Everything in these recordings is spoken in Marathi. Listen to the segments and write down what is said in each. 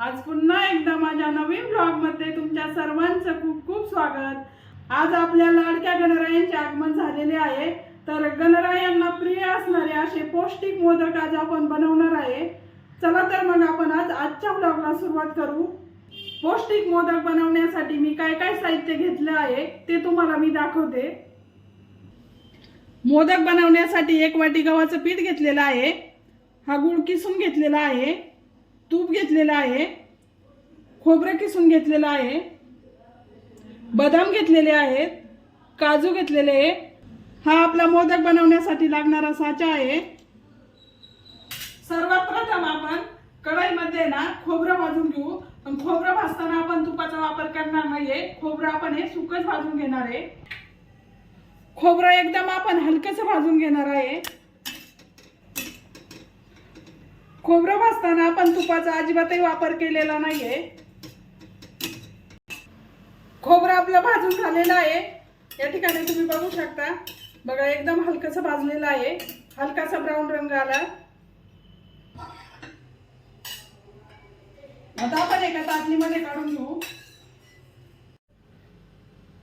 आज पुन्हा एकदा माझ्या नवीन ब्लॉगमध्ये तुमच्या सर्वांचं खूप खूप स्वागत. आज आपल्या लाडक्या गणरायांचे आगमन झालेले आहे. तर गणरायांना प्रिय असणारे असे पौष्टिक मोदक आज आपण बनवणार आहे. चला तर मग आपण आज आजच्या ब्लॉगला सुरुवात करू. पौष्टिक मोदक बनवण्यासाठी मी काय काय साहित्य घेतलं आहे ते तुम्हाला मी दाखवते. मोदक बनवण्यासाठी एक वाटी गव्हाचं पीठ घेतलेलं आहे. हा गुळ किसून घेतलेला आहे. तूप घेतलेलं आहे खोबरं किसून घेतलेलं आहे बदाम घेतलेले आहेत काजू घेतलेले आहे. हा आपला मोदक बनवण्यासाठी लागणारा साचा आहे. सर्वात प्रथम आपण कढईमध्ये ना खोबरं भाजून घेऊ. पण खोबरं भाजताना आपण तुपाचा वापर करणार नाहीये. खोबरं आपण हे सुकच भाजून घेणार आहे. खोबरं एकदम आपण हलकस भाजून घेणार आहे. खोबरं भाजताना आपण तुपाचा अजिबातही वापर केलेला नाहीये. खोबरं आपलं भाजून झालेलं आहे. या ठिकाणी तुम्ही बघू शकता. बघा एकदम हलकस भाजलेलं आहे. हलकासा ब्राऊन रंग आला. आता आपण एका ताटणीमध्ये काढून घेऊ.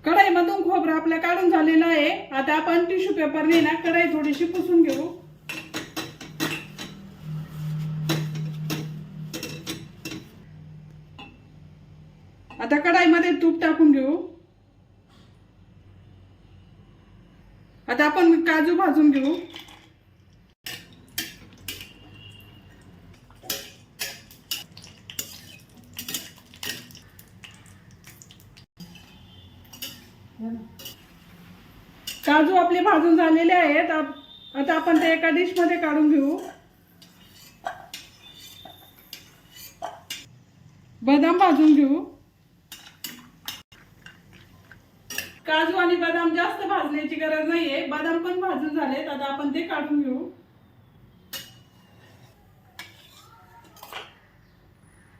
कढाईमधून खोबरं आपलं काढून झालेलं आहे. आता आपण टिश्यू पेपरने ना कढाई थोडीशी पुसून घेऊ. आता कढाईमध्ये तूप टाकून घेऊ. आता आपण काजू भाजून घेऊ. काजू आपले भाजून झालेले आहेत. आता आपण ते एका डिशमध्ये काढून घेऊ. बदाम भाजून घेऊ. काजू आणि बदाम जास्त भाजण्याची गरज नाहीये. बदाम पण भाजून झालेत. आता आपण ते काढून घेऊ.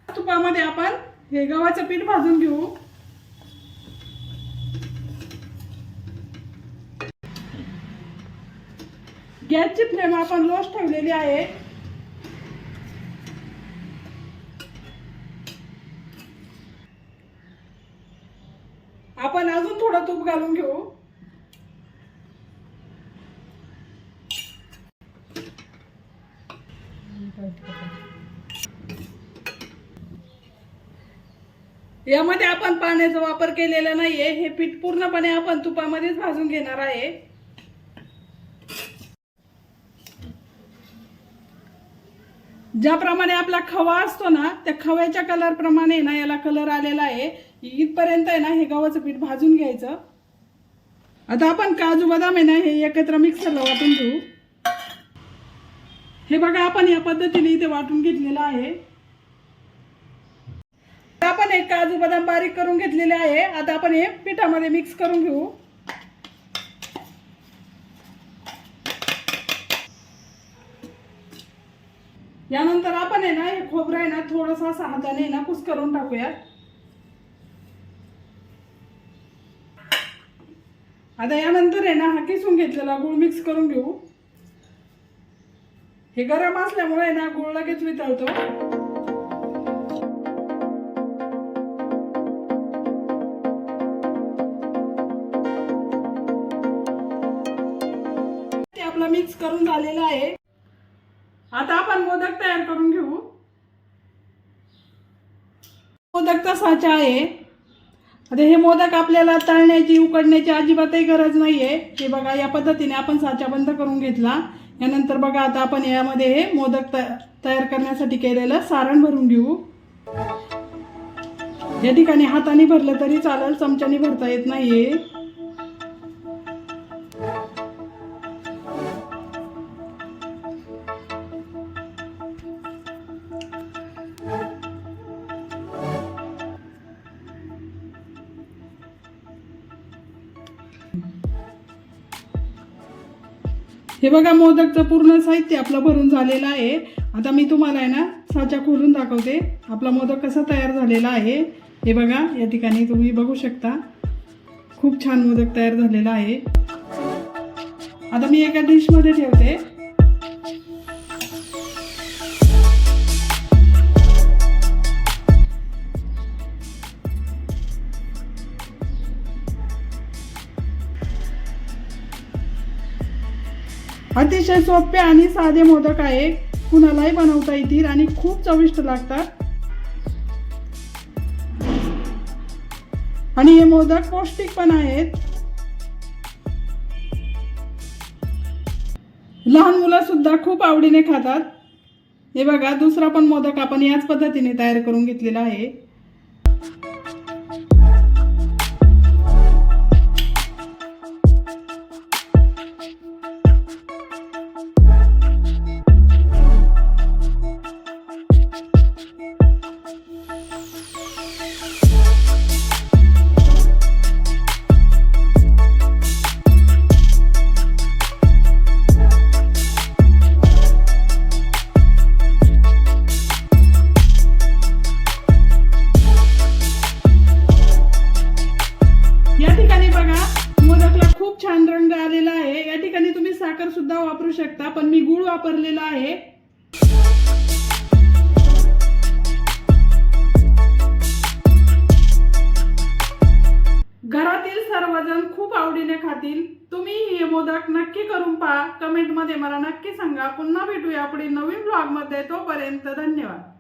तुपामध्ये आपण हे गव्हाचं पीठ भाजून घेऊ. गॅसची फ्लेम आपण लोस ठेवलेली आहे. आपण अजून थोडं तूप घालून घेऊ. यामध्ये आपण पाण्याचा वापर केलेला नाहीये. हे पीठ पूर्णपणे आपण तुपामध्येच भाजून घेणार आहे. ज्याप्रमाणे आपला खवा असतो ना त्या खव्याच्या कलर प्रमाणे ना याला कलर आलेला आहे. इथपर्यंत आहे ना हे गव्हाचं पीठ भाजून घ्यायचं. आता आपण काजू बदाम आहे ना हे एकत्र मिक्सरला वाटून घेऊ. हे बघा आपण या पद्धतीने इथे वाटून घेतलेलं आहे. आपण हे काजू बदाम बारीक करून घेतलेले आहे. आता आपण हे पिठामध्ये मिक्स करून घेऊ. यानंतर आपण आहे ना हे खोबरं आहे ना थोडंसं असं हाताने ना कुस करून टाकूया आता यानंतर आहे ना हा किसून घेतलेला गुळ मिक्स करून घेऊ. हे गरम असल्यामुळे आहे ना गुळ लगेच वितळतो. ते आपला मिक्स करून झालेला आहे. आता आपण मोदक तयार करून घेऊ. मोदक तसाचा आहे. आता हे मोदक आपल्याला तळण्याची उकडण्याची अजिबातही गरज नाहीये. हे बघा या पद्धतीने आपण साचा बंद करून घेतला. यानंतर बघा आता आपण यामध्ये हे मोदक तयार करण्यासाठी केलेलं सारण भरून घेऊ. या ठिकाणी हाताने भरलं तरी चालेल चमच्याने भरता येत नाहीये. हे बघा मोदकचं पूर्ण साहित्य आपलं भरून झालेलं आहे. आता मी तुम्हाला आहे ना साचा खोलून दाखवते. आपला मोदक कसा तयार झालेला आहे. हे बघा या ठिकाणी तुम्ही बघू शकता. खूप छान मोदक तयार झालेला आहे. आता मी एका डिशमध्ये ठेवते. अतिशय सोपे आणि साधे मोदक आहे. कुणालाही बनवता येतील आणि खूप चविष्ट लागतात. आणि हे मोदक पौष्टिक पण आहेत. लहान मुलं सुद्धा खूप आवडीने खातात. हे बघा दुसरा पण मोदक आपण याच पद्धतीने तयार करून घेतलेला आहे. साखर सुद्धा वापरू शकता पण मी गुळ वापरलेला आहे. घरातील सर्वजण खूप आवडीने खातील. तुम्ही हे मोदक नक्की करून पहा. कमेंटमध्ये मला नक्की सांगा. पुन्हा भेटूया पुढे नवीन ब्लॉगमध्ये. तोपर्यंत धन्यवाद.